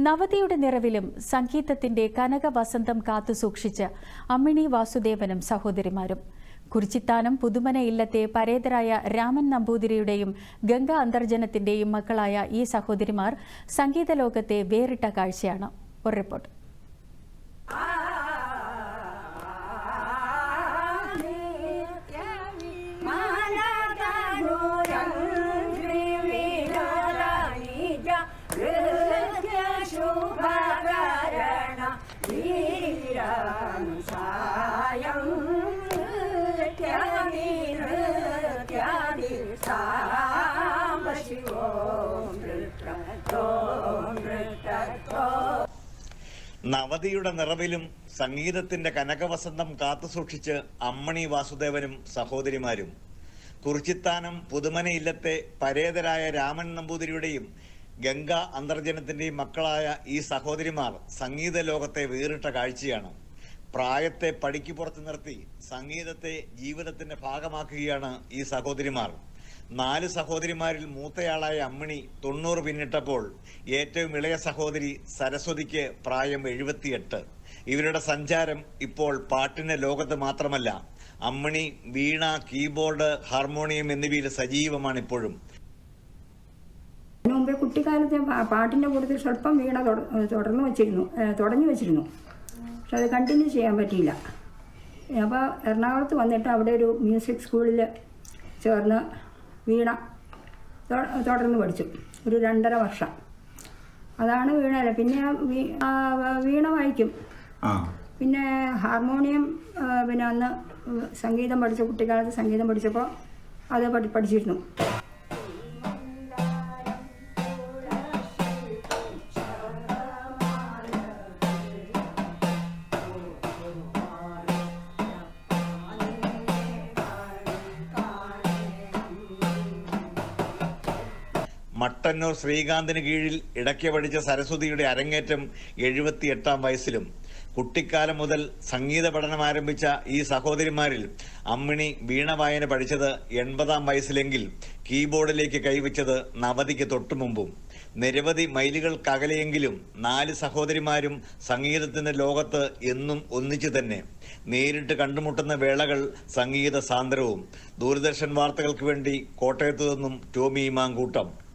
നവതിയുടെ നിറവിലും സംഗീതത്തിന്റെ കനക വസന്തം കാത്തുസൂക്ഷിച്ച് അമ്മിണി വാസുദേവനും സഹോദരിമാരും. കുറിച്ചിത്താനം പുതുമന ഇല്ലത്തെ പരേതരായ രാമൻ നമ്പൂതിരിയുടെയും ഗംഗ അന്തർജനത്തിന്റെയും മക്കളായ ഈ സഹോദരിമാർ സംഗീത ലോകത്തെ വേറിട്ട കാഴ്ചയാണ്. ഒരു റിപ്പോർട്ട്. നവതിയുടെ നിറവിലും സംഗീതത്തിന്റെ കനകവസന്തം കാത്തുസൂക്ഷിച്ച് അമ്മണി വാസുദേവനും സഹോദരിമാരും കുറിച്ചിത്താനം പുതുമന ഇല്ലത്തെ പരേതരായ രാമൻ നമ്പൂതിരിയുടെയും ഗംഗ അന്തർജനത്തിന്റെയും മക്കളായ ഈ സഹോദരിമാർ സംഗീത ലോകത്തെ വേറിട്ട കാഴ്ചയാണ്. പ്രായത്തെ പടിക്ക് പുറത്ത് നിർത്തി സംഗീതത്തെ ജീവിതത്തിന്റെ ഭാഗമാക്കുകയാണ് ഈ സഹോദരിമാർ. നാല് സഹോദരിമാരിൽ മൂത്തയാളായ അമ്മിണി തൊണ്ണൂറ് പിന്നിട്ടപ്പോൾ ഏറ്റവും ഇളയ സഹോദരി സരസ്വതിക്ക് പ്രായം എഴുപത്തിയെട്ട്. ഇവരുടെ സഞ്ചാരം ഇപ്പോൾ പാട്ടിന്റെ ലോകത്ത് മാത്രമല്ല. അമ്മിണി വീണ കീബോർഡ് ഹാർമോണിയം എന്നിവയിൽ സജീവമാണ് ഇപ്പോഴും കുട്ടിക്കാലത്ത് ഞാൻ പാട്ടിന്റെ കൂട്ടത്തിൽ സ്വല്പം വീണ തുട- തുടർന്ന് വെച്ചിരുന്നു. തുടങ്ങി വെച്ചിരുന്നു. പക്ഷെ അത് കണ്ടിന്യൂ ചെയ്യാൻ പറ്റിയില്ല. അപ്പോൾ എറണാകുളത്ത് വന്നിട്ട് അവിടെ ഒരു മ്യൂസിക് സ്കൂളിൽ ചേർന്ന് വീണ തുടർന്ന് പഠിച്ചു. ഒരു രണ്ടര വർഷം. അതാണ് വീണ പിന്നെ വീണ വായിക്കും. പിന്നെ ഹാർമോണിയം പിന്നെ അന്ന് സംഗീതം പഠിച്ച കുട്ടിക്കാലത്ത് സംഗീതം പഠിച്ചപ്പോൾ അത് പഠി പഠിച്ചിരുന്നു. മട്ടന്നൂർ ശ്രീകാന്തിന് കീഴിൽ ഇടയ്ക്ക് പഠിച്ച സരസ്വതിയുടെ അരങ്ങേറ്റം എഴുപത്തിയെട്ടാം വയസ്സിലും കുട്ടിക്കാലം മുതൽ സംഗീത പഠനം ആരംഭിച്ച ഈ സഹോദരിമാരിൽ അമ്മിണി വീണ വായന പഠിച്ചത് എൺപതാം വയസ്സിലെങ്കിൽ കീബോർഡിലേക്ക് കൈവച്ചത് നവതിക്ക് തൊട്ടുമുമ്പും നിരവധി മൈലുകൾക്കകലെയെങ്കിലും നാല് സഹോദരിമാരും സംഗീതത്തിന്റെ ലോകത്ത് എന്നും ഒന്നിച്ചു തന്നെ. നേരിട്ട് കണ്ടുമുട്ടുന്ന വേളകൾ സംഗീത സാന്ദ്രവും. ദൂരദർശൻ വാർത്തകൾക്ക് വേണ്ടി കോട്ടയത്തു നിന്നും ടോമി മാങ്കൂട്ടം.